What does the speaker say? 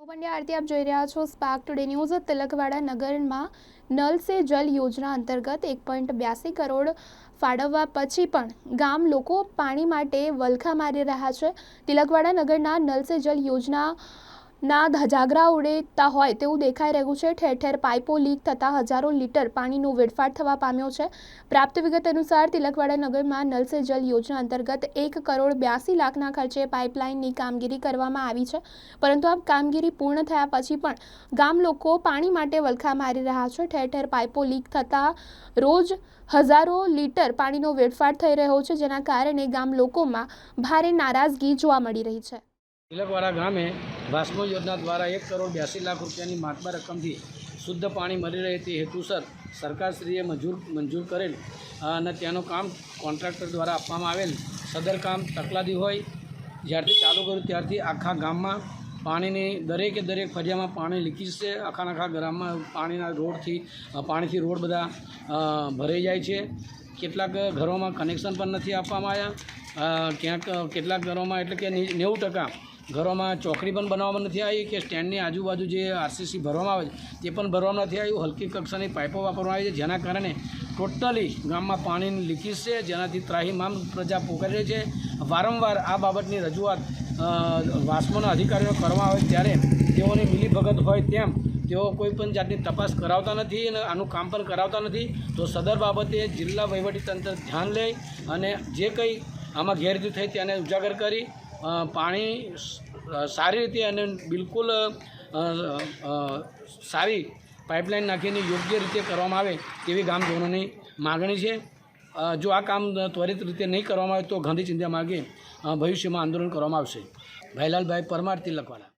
પંડ્યા આરતી, આપ જોઈ રહ્યા છો સ્પાર્ક ટુડે ન્યૂઝ તિલકવાડા નગરમાં નલ સે જલ યોજના અંતર્ગત એક પોઈન્ટ બ્યાસી કરોડ ફાળવવા પછી પણ ગામ લોકો પાણી માટે વલખા મારી રહ્યા છે. તિલકવાડા નગરના નલ સે જલ યોજના ના ધજાગરા ઉડેતા હોય તેવું દેખાઈ રહ્યું છે. ઠેર ઠેર પાઇપો લીક થતાં હજારો લીટર પાણીનો વેડફાટ થવા પામ્યો છે. પ્રાપ્ત વિગત અનુસાર તિલકવાડા નગરમાં નલ સે જલ યોજના અંતર્ગત એક કરોડ બ્યાસી લાખના ખર્ચે પાઇપલાઇનની કામગીરી કરવામાં આવી છે. પરંતુ આ કામગીરી પૂર્ણ થયા પછી પણ ગામ લોકો પાણી માટે વલખા મારી રહ્યા છે. ઠેર ઠેર પાઇપો લીક થતાં રોજ હજારો લીટર પાણીનો વેડફાટ થઈ રહ્યો છે, જેના કારણે ગામ લોકોમાં ભારે નારાજગી જોવા મળી રહી છે. તિલકવાડા ગામે વાસ્મો યોજના દ્વારા એક કરોડ બ્યાસી લાખ રૂપિયાની માતબર રકમથી શુદ્ધ પાણી મળી રહે તે હેતુસર સરકારશ્રીએ મંજૂર મંજૂર કરેલ અને ત્યાંનું કામ કોન્ટ્રાક્ટર દ્વારા આપવામાં આવેલ. સદર કામ તકલાદી હોય, જ્યારથી ચાલુ કર્યું ત્યારથી આખા ગામમાં પાણીની દરેકે દરેક ફરિયામાં પાણી લીકેજ છે. આખા આખા ગામમાં પાણીના રોડથી પાણીથી રોડ બધા ભરાઈ જાય છે. કેટલાક ઘરોમાં કનેક્શન પણ નથી આપવામાં આવ્યા. ક્યાંક કેટલાક ઘરોમાં એટલે કે નેવું ટકા ઘરોમાં ચોકડી પણ બનાવવામાં નથી આવી કે સ્ટેન્ડની આજુબાજુ જે આરસીસી ભરવામાં આવે છે, તે પણ ભરવામાં નથી આવ્યું. હલકી કક્ષાની પાઇપો વાપરવામાં આવી છે, જેના કારણે ટોટલી ગામમાં પાણીની લીકેજ છે, જેનાથી ત્રાહીમામ પ્રજા પોકારે છે. વારંવાર આ બાબતની રજૂઆત વાસ્મોના અધિકારીઓ કરવામાં આવે ત્યારે તેઓની મિલીભગત હોય તેમ તેઓ કોઈ પણ જાતની તપાસ કરાવતા નથી અને આનું કામ પણ કરાવતા નથી. તો સદર બાબતે જિલ્લા વહીવટીતંત્ર ધ્યાન લે અને જે કંઈ આમાં ગેરરીતિ થઈ તેને ઉજાગર કરી પાણી સારી રીતે અને બિલકુલ સારી પાઇપલાઇન નાખીને યોગ્ય રીતે કરવામાં આવે તેવી ગામજનોની માગણી છે. જો આ કામ ત્વરિત રીતે નહીં કરવામાં આવે તો ગાંધી ચિંધ્યા માર્ગે ભવિષ્યમાં આંદોલન કરવામાં આવશે. ભાઈલાલભાઈ પરમાર, તિલકવાડા.